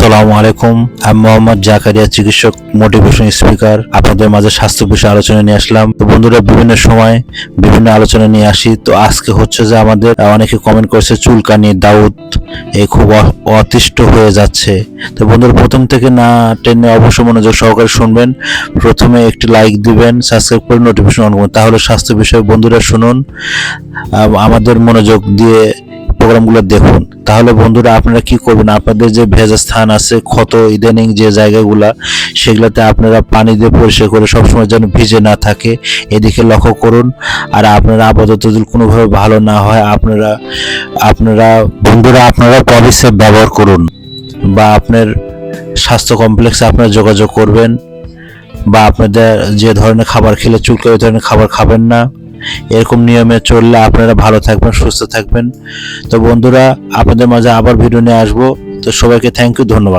আসসালামু আলাইকুম। আমি মোহাম্মদ জাকারিয়া, চিকিৎসক মোটিভেশন স্পিকার আপনাদের মাঝে স্বাস্থ্য বিষয়ে আলোচনা নিয়ে আসলাম। তো বন্ধুরা, বিভিন্ন সময় বিভিন্ন আলোচনা নিয়ে আসি। তো আজকে হচ্ছে যে আমাদের অনেকে কমেন্ট করেছে, চুলকানি, দাউদ এই খুব অতিষ্ঠ হয়ে যাচ্ছে। তো বন্ধুরা, প্রথম থেকে না টেনে অবশ্যই মনোযোগ সহকারে শুনবেন। প্রথমে একটি লাইক দিবেন সাবস্ক্রাইব করে নোটিফিকেশন অন করবেন। তাহলে স্বাস্থ্য বিষয়ে বন্ধুরা শুনুন। আমাদের মনোযোগ দিয়ে প্রোগ্রামগুলো দেখুন। তাহলে বন্ধুরা আপনারা কি করবেন? আপনাদের যে ভেজা স্থান আছে, ক্ষত, ইদানিং যে জায়গাগুলা, সেগুলোতে আপনারা পানি দিয়ে পরিষ্কার করে সবসময় যেন ভিজে না থাকে। এদিকে লক্ষ্য করুন। আর আপনারা আপাতত যদি কোনোভাবে ভালো না হয়, আপনারা আপনারা, বন্ধুরা আপনারা পলিসেপ ব্যবহার করুন। বা আপনার স্বাস্থ্য কমপ্লেক্সে আপনারা যোগাযোগ করবেন। বা আপনাদের যে ধরনের খাবার খেলে চুলকে ওই ধরনের খাবার খাবেন না। এরকম নিয়মে চললে আপনারা ভালো থাকবেন, সুস্থ থাকবেন। তো বন্ধুরা, আপনাদের মাঝে আবার ভিডিও নিয়ে আসব। তো সবাইকে থ্যাংক ইউ ধন্যবাদ।